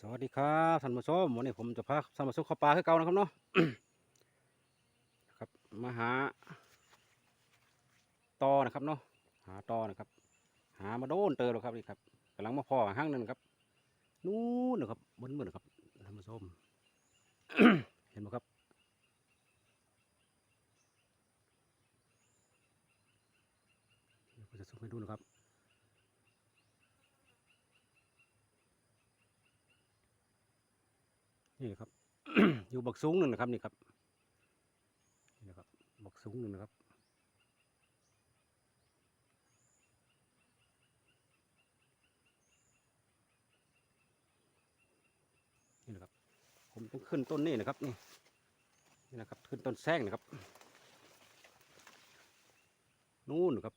สวัสดีครับท่านผู้ชมวันนี้ผมจะพาท่านผู้ชมเข้าป่าคือเก่านะครับเนาะ ครับมาหาตอนะครับเนาะหาตอนะครับ หามาโดนเตอแล้วครับนี่ครับกำลังมาพอห้างนึงนครับนู้นนะครับบนมือนะครับท่านผู้ชมเห็นไหมครับเดี๋ยวผมจะซูมให้ดูนะครับ นี่ครับ อยู่บักสูงหนึ่งนะครับนี่ครับนี่นะครับบักสูงหนึ่งนะครับนี่นะครับ ผมต้องขึ้นต้นนี่นะครับนี่นี่นะครับ ขึ้นต้นแซงนะครับ นู่นนะครับ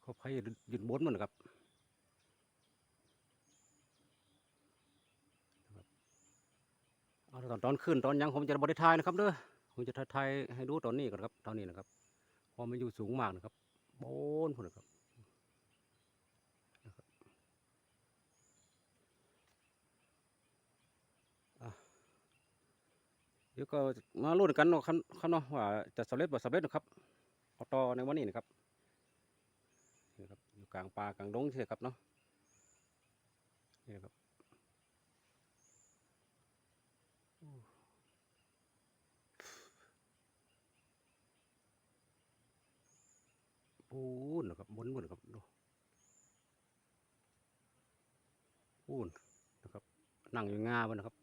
เขาพายยืนบนมันนะครับ เอา ตอนตอนขึ้นตอนยังผมจะบริทายนะครับเด้อผมจะทายให้ดูตอนนี้ก่อนครับตอนนี้นะครับพอมันอยู่สูงมากนะครับโบนพุ่นนะครับเดี๋ยวก็มาลุ้นกันเนาะครับเนาะว่าจะสำเร็จบ่สำเร็จนะครับเอาต่อในวันนี้นะครับนี่ครับอยู่กลางป่ากลางดงใช่ครับเนาะนี่ครับ ปูนนะครับบนบนนะครับดูปูนนะครับ นั่งอยู่งาบนนะครับ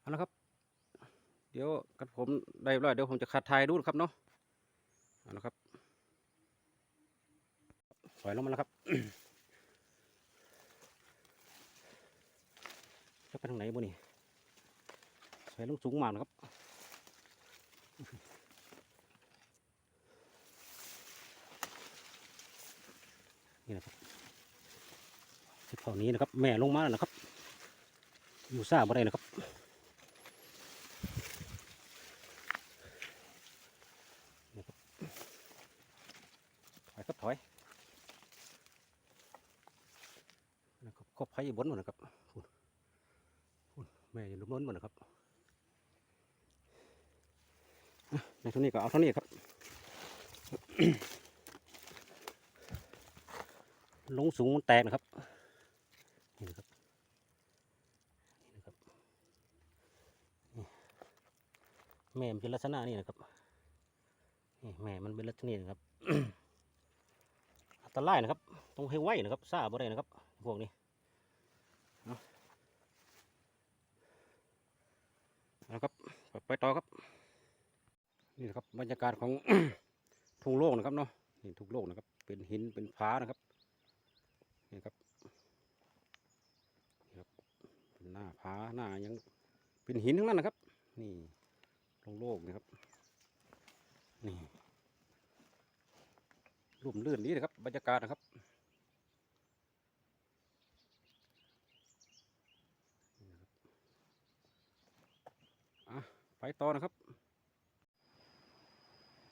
เอาละครับ เดี๋ยวกันผมได้ร้อยเดี๋ยวผมจะคัดทายดูนะครับเนาะเอาละครับถอยลงมาแล้วครับ จะ ไปทางไหนบ่นี่ถอยลงสูงมากนะครับนี่นะครับที่เท่านี้นะครับ แม่ลงมาแล้วนะครับ อยู่ซ่าบ่ได้นะครับถอยครับถอยนะครับก็ไผ่บนหมดนะครับพูนพูนแม่อยัง ล้นหมดนะครับในเท่านี้ก็เอาเท่านี้ครับ ลงสูงแตกนะครับนี่นะครับนี่นะครับแม่มันเป็นลักษณะนี้นะครับนี่แม่มันเป็นลักษณะนี้นะครับอันตรายนะครับ ต้องให้ไวนะครับซาบ่ได้นะครับ พวกนี้เอาเอาครับ ไปต่อครับ นี่นะครับบรรยากาศของ ทุ่งโล่งนะครับเนาะนี่ทุ่งโล่งนะครับ เป็นหินเป็นผานะครับนี่ครับนี่ครับเป็นหน้าผาหน้ายังเป็นหินทั้งนั้นนะครับ นี่โล่งๆนะครับ นี่ ลุ่มลื่นนี้นะครับ บรรยากาศนะครับนี่นะครับอะ ไปต่อนะครับ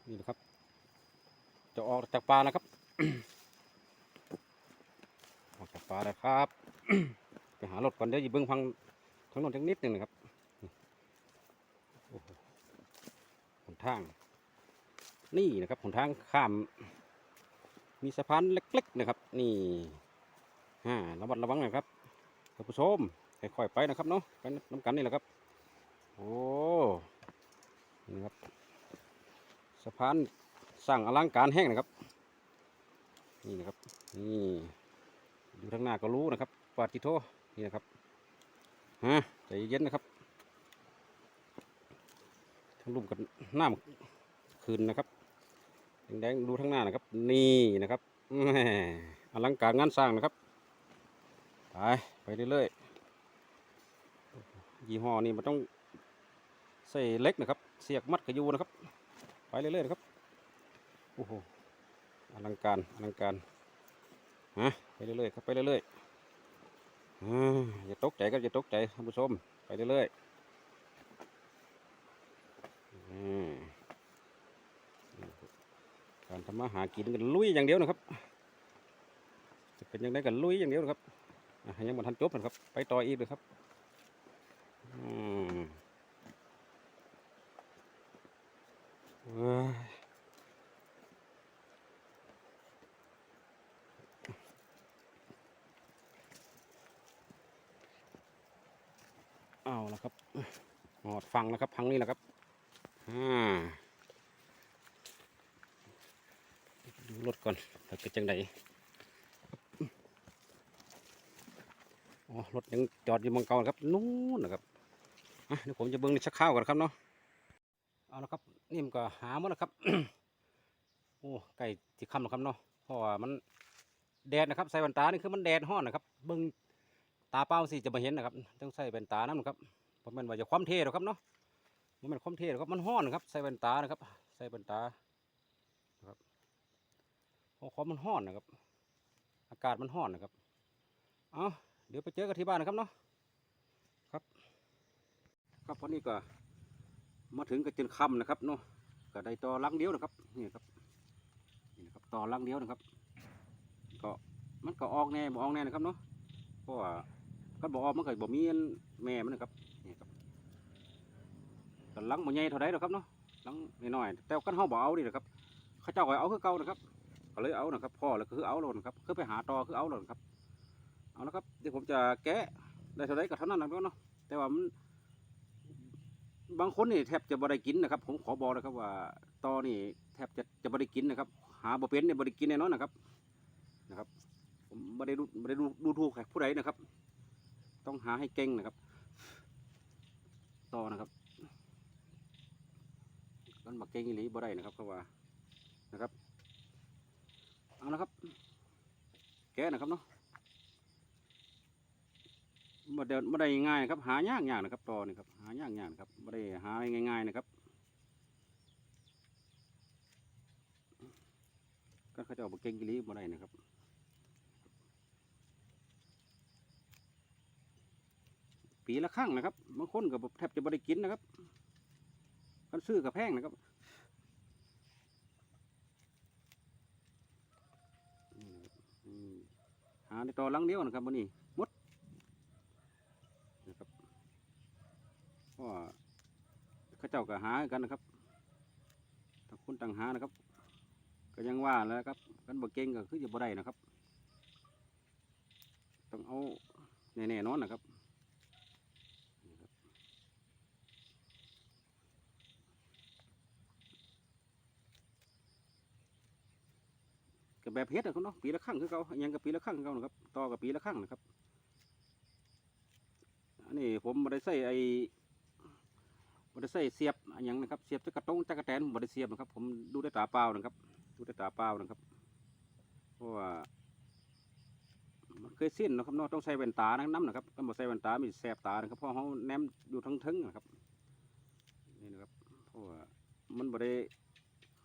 นี่นะครับ จะออกจากป่านะครับ ออกจากป่าแล้วครับ ไปหารถก่อนเดี๋ยวย่าเบิ้งพังทางนนจังนิดหนึ่งนะครับหนทาง นี่นะครับหนทางข้าม มีสะพานเล็กๆนะครับ นี่ฮ่าระมัดระวังหนะครับท่านผู้ชมค่อยๆไปนะครับเนาะไปน้ำกันนี่แหละครับ โอ้นี่ครับสะพานสร้างอลังการแห้งนะครับ นี่นะครับนี่อยู่ทางหน้าก็รู้นะครับปาจิโทนี่นะครับฮะใจเย็นนะครับทั้งลุ่มกันน้ำคืนนะครับแดงๆดูทั้งหน้านะครับ นี่นะครับอลังการงานสร้างนะครับไปไปเรื่อยๆยี่ห้อนี้มันต้อง ใส่เล็กนะครับ เสียกมัดกระยูนะครับ ไปเรื่อยๆนะครับโอ้โหอลังการอลังการฮะไปเรื่อยๆครับไปเรื่อยๆอย่าตกใจครับอย่าตกใจท่านผู้ชมไปเรื่อยๆการทำมาหากินกันลุยอย่างเดียวนะครับ จะเป็นยังไงกันลุยอย่างเดียวนะครับยังบ่ทันจบนะครับ ไปต่ออีกเลยครับอืม เว้ยเอาละครับหอดฟังแล้วครับพังนี่แหละครับอ่าดูรถก่อนถ้าเกิดจังไดอ๋อรถยังจอดอยู่เมังเก่าครับ นู้นนะครับอะเดี๋ยวผมจะเบิ้งในชักข้าวก่อนครับเนาะ เอาละครับ นี่มันก็หาหมดแล้วครับโอ้ไก่ที่คำแล้วครับเนาะเพราะว่ามันแดดนะครับใส่แว่นตานี่คือมันแดดห้อนนะครับเบิ้งตาเปล่าสิจะมาเห็นนะครับต้องใส่แว่นตานั่นนะครับเพราะมันว่าจะความเท่หรอกครับเนาะมันเป็นความเท่หรอกครับมันห้อนนะครับใส่แว่นตานะครับ ใส่แว่นตานะครับเพราะความมันห้อนนะครับ อากาศมันห้อนนะครับเอาเดี๋ยวไปเจอกันที่บ้านนะครับเนาะครับ ครับวันนี้ก็ มาถึงกันจนค่ำนะครับเนาะก็ได้ต่อลังเดียวนะครับนี่ครับนี่นะครับต่อลังเดียวนะครับ ก็มันก็ออกแน่บ่ออกแน่นะครับเนาะเพราะว่าก็บ่ออกมันก็บ่มีอันแม่มันนะครับนี่ครับก็ลังบ่ใหญ่เท่าใดหรอกครับเนาะลังน้อยๆแต่กันเฮาบ่เอาดินะครับเขาเจ้าก็เอาคือเก่านะครับก็เลยเอานะครับพ่อแล้วก็คือเอาแล้วนะครับคือไปหาต่อคือเอาแล้วนะครับเอาละครับเดี๋ยวผมจะแกะได้เท่าไรก็เท่านั้นนะครับเนาะแต่ว่ามัน บางคนนี่แทบจะบ่ได้กินนะครับ ผมขอบอกนะครับว่าตอนี่แทบจะจะบ่ได้กินนะครับ หาบ่เป็นเนี่ยบ่ได้กินแน่นอนนะครับนะครับ ผมบ่ได้ดูบ่ได้ดูดูถูกใครผู้ใดนะครับ ต้องหาให้เก่งนะครับตอนะครับมันมาเก่งอีหลีบ่ได้นะครับเพราะว่านะครับเอาละครับ แกนะครับเนาะ บ่ได้บ่ได้ง่ายนะครับหายากยากนะครับตอนี่ครับหายากยากนะครับบ่ได้หาง่ายๆนะครับก็เขาจ้าบ่เก่งกิลีบ่ได้นะครับปีละครั้งนะครับบางคนก็บ่แทบจะบ่ได้กินนะครับกันซื้อกับแพงนะครับหาในตอหลังเดียวนะครับวันนี้นะครับ เพราะว่าเข้าเจ้าก็หากันนะครับถ้าคนต่างหานะครับ ก็ยังว่าแล้วครับกันบ่เก่งก็คือจะบ่ได้นะครับ ต้องเอาแน่ๆนอนนะครับกับก็แบบเฮ็ดนะครับเนาะปีละครั้งคือเก่ายังกับปีละครั้งเก่านะครับต่อกับปีละครั้งนะครับอันนี้ผมบได้ใส่ไอ้ บได้ใส่เสียบอนหยังนะครับเสียบจักระต้งจักระแตนมบได้เสียบนะครับ ผมดูได้ตาเปล่านะครับ ดูได้ตาเปล่านะครับเพราะว่ามันเคยสิ้นนะครับเนาะต้องใส่แว่นตานะน้ำนะครับต้องบอกใส่แว่นตามีแสบตานะครับเพราะเขาแนมอยู่ทั้งทึงนะครับนี่นะครับเพราะว่ามันบได้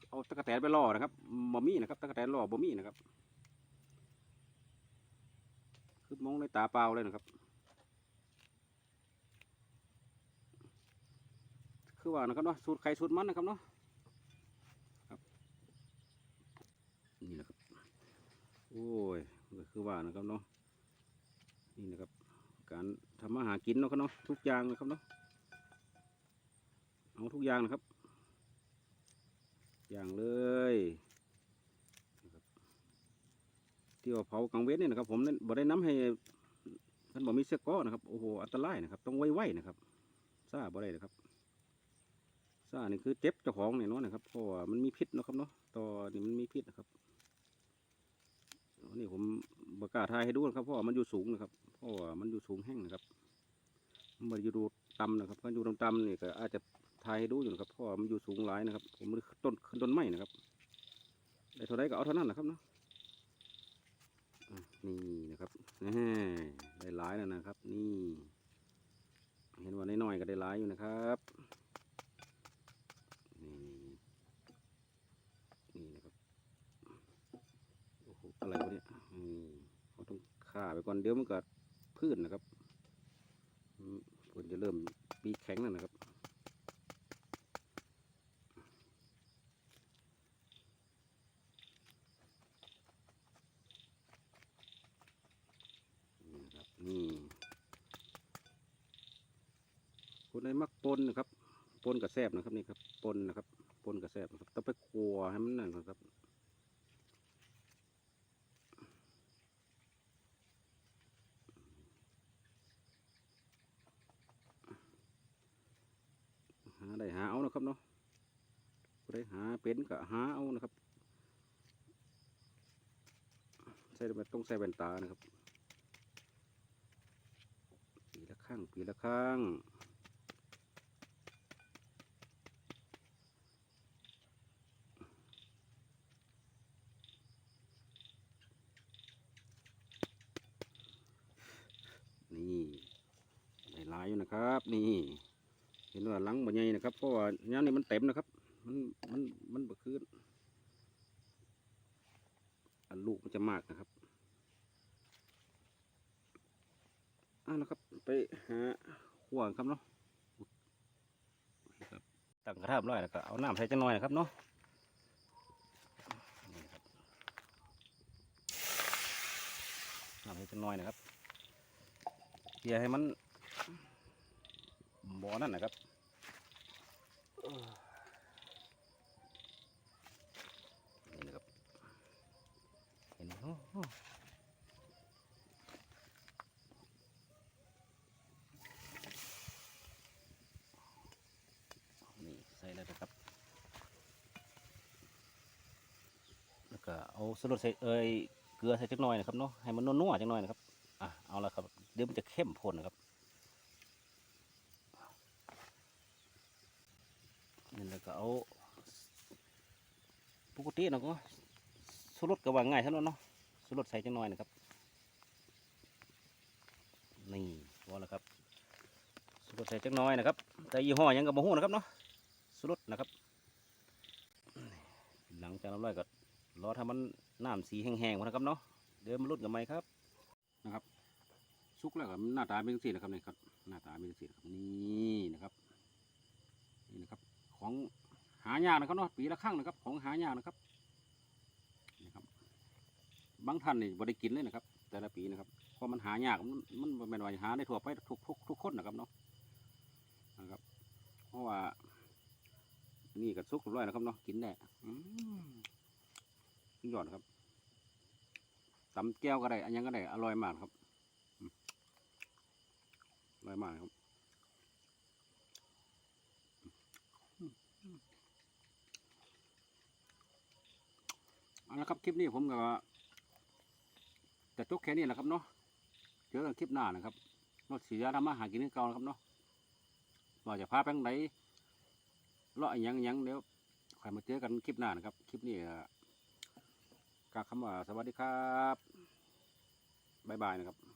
เอาตะกะแตนไปล่อนะครับบ่มีนะครับตะกะแตนล่อบ่มีนะครับคือมองด้วยตาเปล่าเลยนะครับ คือว่านะครับเนาะสูตรไข่สูตรมันนะครับเนาะครับนี่นะครับโอ้ยก็คือว่านะครับเนาะนี่นะครับ การทำอาหารกินเนาะครับเนาะทุกอย่างนะครับเนาะเอาทุกอย่างนะครับ อย่างเลยที่ว่าเผากลางเว้นนี่ยนะครับ ผมบ่ได้น้ำให้ท่านบอกมีเสื้อก้อนะครับโอ้โหอันตรายนะครับ ต้องไว้ๆนะครับซาบ่ได้นะครับ ซ่านี่คือเจ็บเจ้าของเนี่ยเนาะนะครับเพราะว่ามันมีพิษนะครับเนาะตอนี่มันมีพิษนะครับนนี้ผมบกล้าศทายให้ดูนะครับเพราะว่ามันอยู่สูงนะครับเพราะว่ามันอยู่สูงแห้งนะครับมันอยู่ดูต่ำนะครับถ้าอยู่ต่ำๆนี่ก็อาจจะทายให้ดูอยู่นะครับเพราะว่ามันอยู่สูงหลายนะครับ ผมมันต้นขึ้นต้นไม้นะครับได้เท่าไรก็เอาเท่านั้นนะครับเนาะนี่นะครับได้หลายแล้วนะครับ นี่ เห็นว่าน้อยๆก็ได้หลายอยู่นะครับ ก่อนเดี๋ยวมันก็พื้นนะครับฝนจะเริ่มปีแข็งแล้วนะครับนี่ครับนี่คนในมักปนนะครับปนกับแซบนะครับนี่ครับปนนะครับปนกับแซบนะครับต้องไปครัวให้มันนั่นนะครับ เนาะผู้หาเป็นก็หาเอานะครับ ใส่แบบต้องใส่แว่นตานะครับปีละครั้งปีละครั้งนี่ไหลายอยู่นะครับ นี่ เห็นว่าหลังบ่ใหญ่นะครับ เพราะว่าย่ามนี้มันเต็มนะครับ มันมันมันบ่คืนอันลูกมันจะมากนะครับอ่านะครับ ไปหาขั่วครับเนาะตั้งกระทะร้อยแล้วก็เอาน้ำใส่จังหน่อยนะครับเนาะน้ำใส่จังหน่อยนะครับเพียให้มัน บ่อนั่นนะครับนี่นะครับเห็นไหมนี่ใส่แล้วนะครับ แล้วก็เอาสลดใส่เอ้ยเกลือใส่จักหน่อยนะครับเนาะให้มันนัวๆจักหน่อยนะครับอะเอาละครับเดี๋ยวมันจะเข้มข้นนะครับ นี่แล้วก็เอาปกติเนาะก็สลดก็ว่าง่ายเท่านั้นเนาะสลดใส่จักหน่อยนะครับนี่พอแล้วครับสลดใส่จักหน่อยนะครับ แต่ยี่ห้อยังกับบ่ฮู้นะครับเนาะสรุดนะครับ หลังจากน้ำร้อยก็รอทำมันน้ำสีแห้งๆนนะครับเนาะเดี๋ยวมาลุ้นกันไหมครับนะครับสุกแล้วครับหน้าตาเป็นสีนะครับนี่ครับหน้าตาเป็นสีนะครับนี่นะครับนี่นะครับ ของหายากนะครับเนาะปีละครั้งนะครับ ของหายากนะครับนี่ครับ บางท่านนี่บ่ได้กินเลยนะครับ แต่ละปีนะครับเพราะมันหายากมันมันบ่แม่นว่าหาได้ทั่วไปทุกทุกทุกคนนะครับเนาะนะครับ เพราะว่านี่ก็สุกร้อยนะครับเนาะกินได้อืมยอดครับตำแก้วก็ได้อันยังก็ได้อร่อยมากครับอร่อยมากครับอืมอืม เอาละครับคลิปนี้ผมก็จะจบแค่นี้แหละครับเนาะเจอกันคลิปหน้านะครับรถสียาทำมาหากินที่เก่านะครับเนาะว่าจะพาไปทางไหนเลาะยังยังเดี๋ยวใครมาเจอกันคลิปหน้านะครับ คลิปนี้ก็กล่าคำว่าสวัสดีครับบ๊ายบายนะครับ